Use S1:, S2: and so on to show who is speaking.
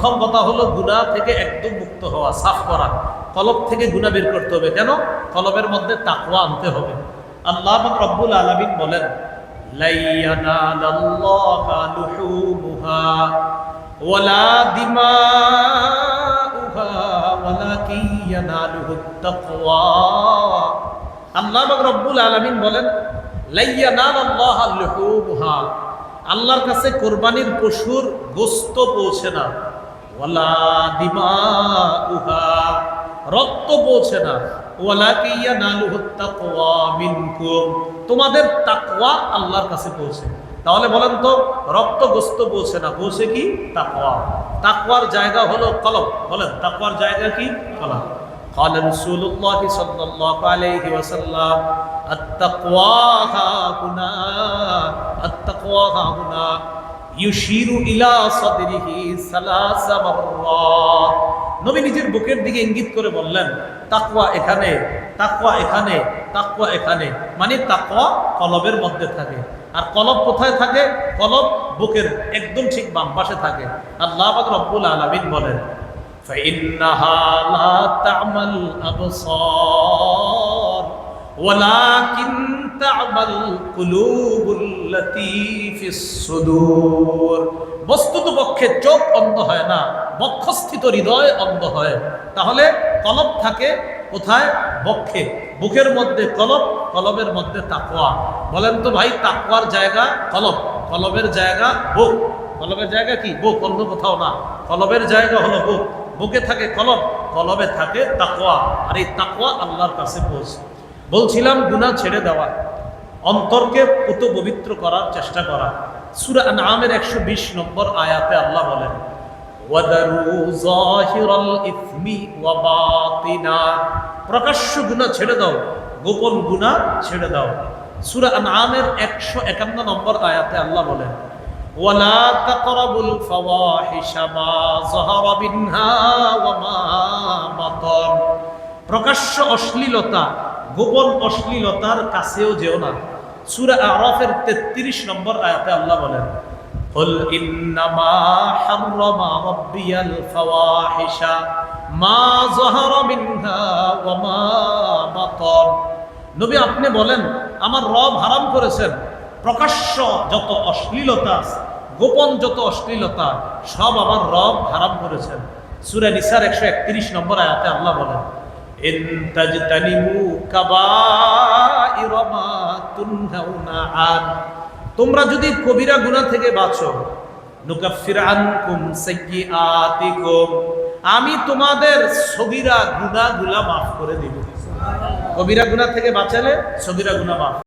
S1: প্রথম কথা হলো গুণা থেকে একদম মুক্ত হওয়া, সাফ করা। কলব থেকে গুণা বের করতে হবে। কেন? কলবের মধ্যে তাকওয়া আনতে হবে। আল্লাহ রব্বুল আলামিন বলেন আল্লাহ রব্বুল আলামিন বলেন আল্লাহর কাছে কোরবানির পশুর গোস্ত পৌঁছে না। ওয়ালা দিমা উহা রক্ত পৌঁছে না ওয়ালা কিয়া নালুহু তাকওয়া মিনকুম তোমাদের তাকওয়া আল্লাহর কাছে পৌঁছে তাহলে বলেন তো রক্ত গোস্ত পৌঁছে না পৌঁছে কি তাকওয়া তাকওয়ার জায়গা হলো কলব বলেন তাকওয়ার জায়গা কি কলব قال رسول الله صلى الله عليه وسلم التقوى ها هنا التقوى ها هنا يشير إلى صدره ثلاث مرات নবী নিজের বুকের দিকে ইঙ্গিত করে বললেন তাকওয়া এখানে তাকওয়া এখানে তাকওয়া এখানে মানে তাকওয়া কলবের মধ্যে থাকে আর কলব কোথায় থাকে কলব বুকের একদম ঠিক বাম পাশে থাকে আল্লাহ পাক রব্বুল আলামিন বলেন فإنها لا تعمى الأبصار ولكن تعمى القلوب التي في الصدور বস্তুত পক্ষে চোখ অন্ধ হয় না বক্ষস্থিত হৃদয় অন্ধ হয় তাহলে কলব থাকে কোথায় বক্ষে বুকের মধ্যে কলব কলবের মধ্যে তাকওয়া বলেন তো ভাই তাকওয়ার জায়গা কলব কলবের জায়গা বুক কলবের জায়গা কি বুক অন্য কোথাও না কলবের জায়গা হলো বুক বুকে থাকে কলব কলবে থাকে তাকওয়া আর এই তাকওয়া আল্লাহর কাছে পৌঁছে বলছিলাম গুনাহ ছেড়ে দেওয়া অন্তরকে পুত পবিত্র করার চেষ্টা করা সূরা আনআমের 120 নম্বর আয়াতে আল্লাহ বলেন ওয়াদারু যাহিরাল ইসমি ওয়া বাতিনা প্রকাশ্য গুনাহ ছেড়ে দাও গোপন গুনাহ ছেড়ে দাও সূরা আনআমের 151 নম্বর আয়াতে আল্লাহ বলেন ولا تقربوا الفواحش ما ظهر منها وما بطن প্রকাশ্য অশ্লীলতা গোপন অশ্লীলতার কাছেও যেও না সূরা আরাফের 33 নম্বর আয়াতে আল্লাহ বলেন قل انما حرم ربي الفواحش ما ظهر منها وما بطن নবী আপনি বলেন আমার রব হারাম করেছেন প্রকাশ্য যত অশ্লীলতা আছে, গোপন যত অশ্লীলতা সব আমার রব হারাম করেছেন সুরে নিসার একশো একত্রিশ নম্বর আয়াতে আল্লাহ বলেন তোমরা যদি কবিরা গুনাহ থেকে বাঁচো আমি তোমাদের সগীরা গুনাহগুলা মাফ করে দিব। কবিরা গুনাহ থেকে বাঁচালে সগিরা গুনাহ মাফ